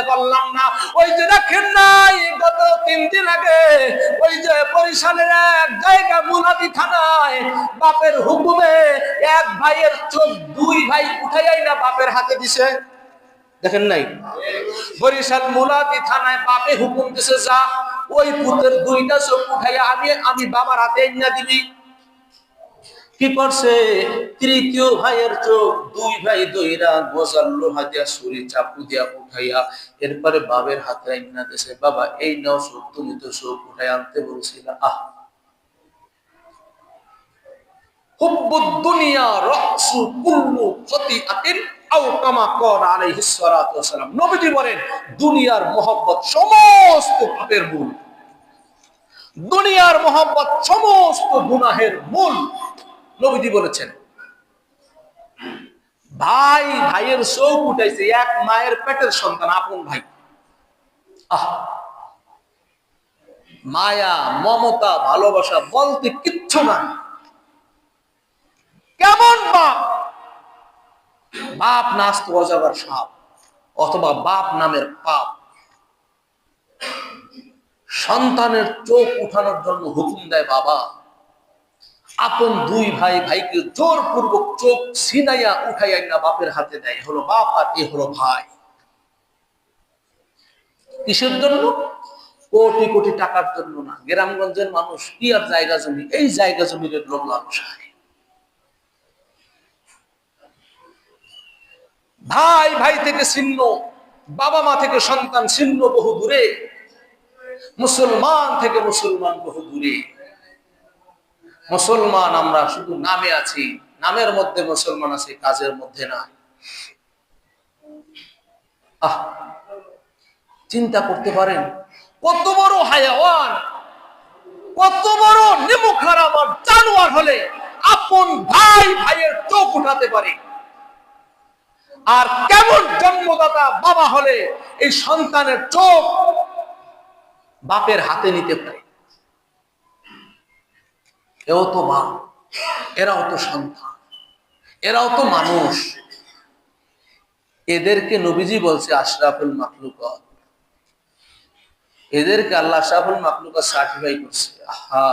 পারলাম না। ওই যে দেখেন নাই, গত তিন দিন আগে ওই যে বরিশালের এক জায়গা মুনাদি থানায় বাপের হুকুমে এক ভাইয়ের চোখ দুই ভাই উঠাইয়াই না বাপের হাতে দিছে। দেখেন নাই? বরিশাল মুলাদি থানায় বাপে হুকুম দিছে, যা, ওই পুতের দুইটা চোখ উঠাইয়া আমি আমি বাবার হাতে এনে দিবি। কি করছে? তৃতীয় ভাইয়ের চোখ দুই ভাই দইরা গোজার লোহা দিয়া ছুরি চাপু দিয়া উঠাইয়া এরপরে বাবের হাতে আইনা দিছে, বাবা, এই নাও চোখ, তুমি তো চোখ উঠাই আনতে বলছিল। আহ! দুনিয়ার মোহব্বত সমস্ত গুনাহের মূল। নবীজি বলেছেন, ভাই, ভাইয়ের চোখ উঠাইছে, এক মায়ের পেটের সন্তান, আপন ভাই। আহ, মায়া, মমতা, ভালোবাসা বলতে কিচ্ছু নাই। কেমন বাপ? বাপ নাস্ত অজাবার সাপ, অথবা বাপ নামের পাপ। সন্তানের চোখ উঠানোর জন্য হুকুম দেয় বাবা। আপন দুই ভাই, ভাইকে জোরপূর্বক চোখ সিনাইয়া উঠাইয়া না বাপের হাতে দেয়। হলো বাপ আর এ হলো ভাই। কিসের জন্য? কোটি কোটি টাকার জন্য না। গ্রামগঞ্জের মানুষ কি আর জায়গা জমি? এই জায়গা জমির লোক লালসায় ভাই ভাই থেকে ছিন্ন, বাবা মা থেকে সন্তান ছিন্ন বহু দূরে, মুসলমান থেকে মুসলমান বহু দূরে। মুসলমান আমরা শুধু নামে আছি, নামের মধ্যে মুসলমান আছি, কাজের মধ্যে না। চিন্তা করতে পারেন, কত বড় হায়াওয়ান, কত বড় নিমুখ আর জানোয়ার হলে আপন ভাই, ভাইয়ের চোখ উঠাতে পারে। আর কেমন জন্মদাতা বাবা হলে এই সন্তানের চোখ বাপের হাতে নিতে পারে। এও তো মা, এরাও তো সন্তান, এরাও তো মানুষ। এদেরকে নবীজি বলছে আশরাফুল মাকলুকত এদেরকে আল্লাহ আশরাফুল মাকলুকত সার্টিফাই করছে। আহা।